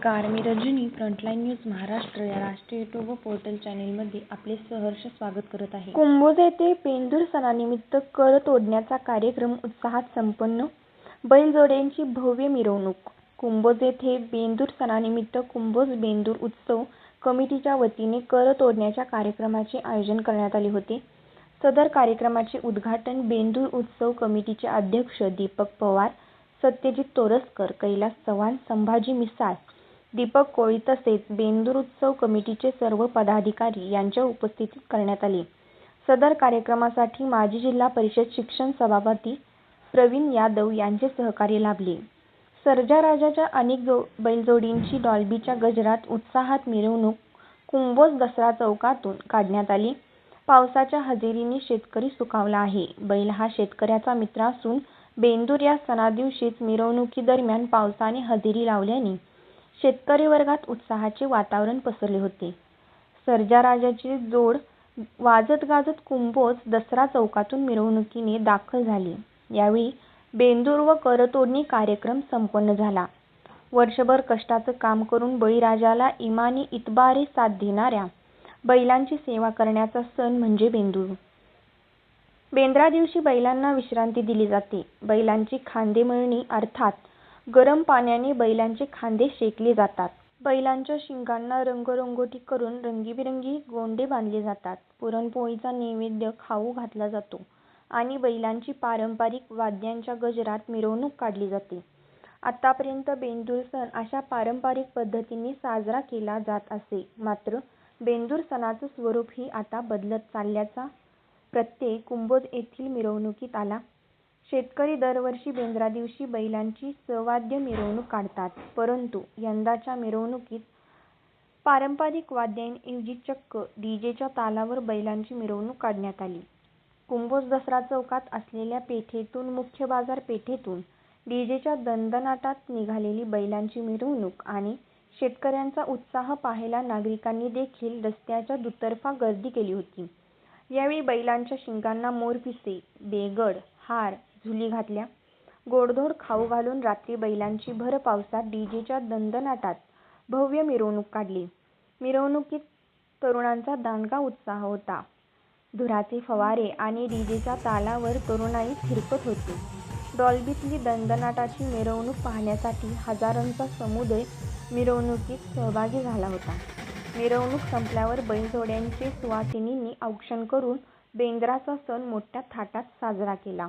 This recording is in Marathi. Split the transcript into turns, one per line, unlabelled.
नमस्कार मी रजनी फ्रंटलाईन न्यूज महाराष्ट्र या राष्ट्रीय युट्यूब व पोर्टल चॅनेलमध्ये आपले सहर्ष स्वागत करत आहे. कुंभोज येथे बेंदूर सणानिमित्त कर तोडण्याचा कार्यक्रम उत्साहात संपन्न. बैलजोड्यांची भव्य मिरवणूक. कुंभोज येथे बेंदूर सणानिमित्त कुंभोज बेंदूर उत्सव कमिटीच्या वतीने कर तोडण्याच्या कार्यक्रमाचे आयोजन करण्यात आले होते. सदर कार्यक्रमाचे उद्घाटन बेंदूर उत्सव कमिटीचे अध्यक्ष दीपक पवार सत्यजित तोरसकर कैलास चव्हाण संभाजी मिसाळ दीपक कोळी तसेच बेंदूर उत्सव कमिटीचे सर्व पदाधिकारी यांच्या उपस्थितीत करण्यात आले. सदर कार्यक्रमासाठी माजी जिल्हा परिषद शिक्षण सभापती प्रवीण यादव यांचे सहकार्य लाभले. सर्जा राजाच्या अनेक जो बैलजोडींची डॉल्बीच्या गजरात उत्साहात मिरवणूक कुंभोज दसरा चौकातून काढण्यात आली. पावसाच्या हजेरीने शेतकरी सुखावला आहे. बैल हा शेतकऱ्याचा मित्र असून बेंदूर या सणादिवशीच मिरवणुकीदरम्यान पावसाने हजेरी लावल्याने शेतकरी वर्गात उत्साहाचे वातावरण पसरले होते. सर्जाराजाची जोड वाजत गाजत कुंभोज दसरा चौकातून मिरवणुकीने दाखल झाली. यावेळी बेंदूर व करतोडणी कार्यक्रम संपन्न झाला. वर्षभर कष्टाचं काम करून बळीराजाला इमानी इतबारे साथ देणाऱ्या बैलांची सेवा करण्याचा सण म्हणजे बेंदूर. बेंद्रा दिवशी बैलांना विश्रांती दिली जाते. बैलांची खांदेमळणी अर्थात गरम पाण्याने बैलांचे खांदे शेकले जातात. बैलांच्या शिंगांना रंगरंगोटी करून रंगीबिरंगी गोंडे बांधले जातात. पुरणपोळीचा नैवेद्य खाऊ घातला जातो आणि बैलांची पारंपरिक वाद्यांच्या गजरात मिरवणूक काढली जाते. आतापर्यंत बेंदूर सण अशा पारंपरिक पद्धतीने साजरा केला जात असे. मात्र बेंदूर सणाचं स्वरूपही आता बदलत चालल्याचा प्रत्यय कुंभोज येथील मिरवणुकीत आला. शेतकरी दरवर्षी बेंद्रा दिवशी बैलांची सवाद्य मिरवणूक काढतात. परंतु यंदाच्या मिरवणुकीत पारंपरिक वाद्यांऐवजी चक्क डीजेच्या तालावर बैलांची मिरवणूक काढण्यात आली. कुंभोज दसरा चौकात असलेल्या पेठेतून मुख्य बाजारपेठेतून डीजेच्या दणदणाटात निघालेली बैलांची मिरवणूक आणि शेतकऱ्यांचा उत्साह पाहायला नागरिकांनी देखील रस्त्याच्या दुतर्फा गर्दी केली होती. यावेळी बैलांच्या शिंगांना मोरपिसे बेगड हार झुली घातल्या. गोडधोड खाऊ घालून रात्री बैलांची भर पावसात डीजेच्या दणदणाटात भव्य मिरवणूक काढली. मिरवणुकीत तरुणांचा दांडगा उत्साह होता. धुराचे फवारे आणि डीजेच्या तालावर तरुणाई थिरकत होती. डॉल्बीतली दणदणाटाची मिरवणूक पाहण्यासाठी हजारोंचा समुदाय मिरवणुकीत सहभागी झाला होता. मिरवणूक संपल्यावर बैलजोड्यांचे सुवासिनींनी औक्षण करून बेंद्राचा सण मोठ्या थाटात साजरा केला.